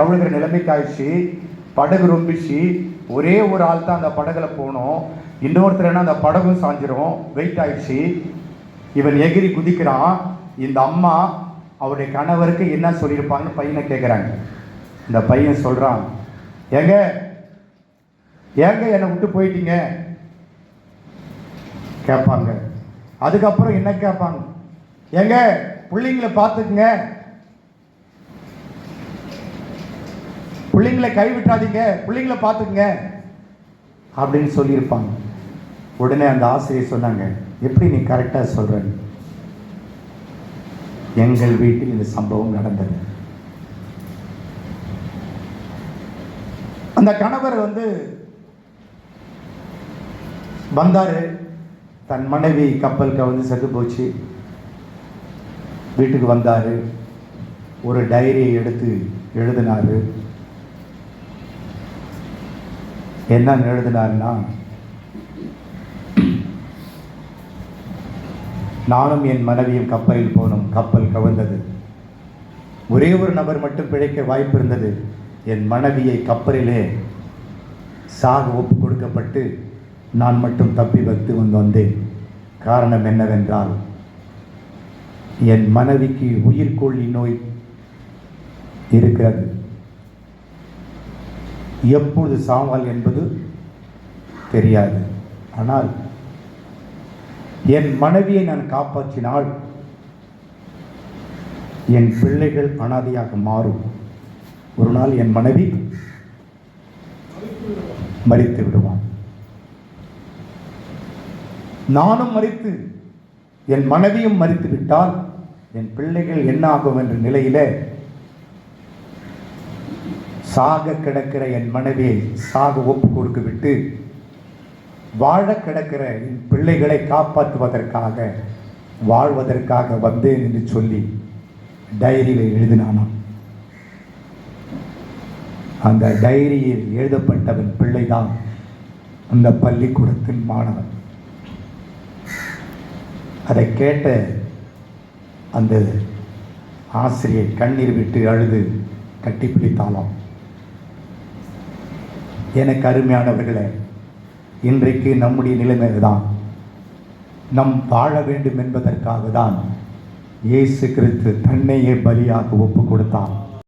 கவிழுகிற நிலைமைக்கு ஆயிடுச்சு. படகு ரொம்பிச்சு. ஒரே ஒரு ஆள் தான் அந்த படகுல போனோம். இன்னொருத்தர் அந்த படகும் சாஞ்சிரும். வெயிட் ஆயிடுச்சு. இவன் எகிரி குதிக்கிறான். இந்த அம்மா அவருடைய கணவருக்கு என்ன சொல்லியிருப்பாங்கன்னு பையனை கேட்குறாங்க இந்த பையன் சொல்கிறான் ஏங்க ஏங்க என்னை விட்டு போயிட்டீங்க? கேட்பாங்க. அதுக்கப்புறம் என்ன கேட்பாங்க? ஏங்க பிள்ளைங்களை பார்த்துக்குங்க. பிள்ளைங்களை கைவிட்டாதீங்க பிள்ளைங்களை பார்த்துக்குங்க அப்படின்னு சொல்லியிருப்பாங்க. உடனே அந்த ஆசிரியர் சொன்னாங்க எப்படி நீ கரெக்டாக சொல்ற? எங்கள் வீட்டில் இந்த சம்பவம் நடந்தது. அந்த கணவர் வந்து வந்தார். தன் மனைவி கப்பல் கவிழ்ந்து செத்து போச்சு. வீட்டுக்கு வந்தார். ஒரு டைரியை எடுத்து எழுதினாரு. என்ன எழுதினாருன்னா நானும் என் மனைவியும் கப்பலில் போனோம். கப்பல் கவிழ்ந்தது. ஒரே ஒரு நபர் மட்டும் பிழைக்க வாய்ப்பு இருந்தது என் மனைவியை கப்பலிலே சாக ஒப்பு கொடுக்கப்பட்டு நான் மட்டும் தப்பி வைத்து வந்து வந்தேன். காரணம் என்னவென்றால் என் மனைவிக்கு உயிர்கொல்லி நோய் இருக்கிறது. எப்பொழுது சாவால் என்பது தெரியாது. ஆனால் என் மனைவியை நான் காப்பாற்றினால் என் பிள்ளைகள் அனாதையாக மாறும். ஒரு நாள் என் மனைவி மறித்து விடுவான். நானும் மறித்து என் மனைவியும் மறித்து விட்டால் என் பிள்ளைகள் என்ன ஆகும் என்ற நிலையிலே சாக கிடக்கிற என் மனைவியை சாக ஒப்பு கொடுத்து விட்டு வாழ கிடக்கிற என் பிள்ளைகளை காப்பாற்றுவதற்காக வாழ்வதற்காக வந்தேன் என்று சொல்லி டைரியில் எழுதினானாம் அந்த டைரியில் எழுதப்பட்டவன் பிள்ளைதான் அந்த பள்ளிக்கூடத்தின் மாணவன். அதை கேட்ட அந்த ஆசிரியை கண்ணீர் விட்டு அழுது கட்டிப்பிடித்தாலாம் எனக்கு அருமையானவர்களே இன்றைக்கு நம்முடைய நிலைமை தான் நம் வாழ வேண்டும் என்பதற்காக தான் இயேசு கிறிஸ்து தன்னையே பலியாக ஒப்பு கொடுத்தான்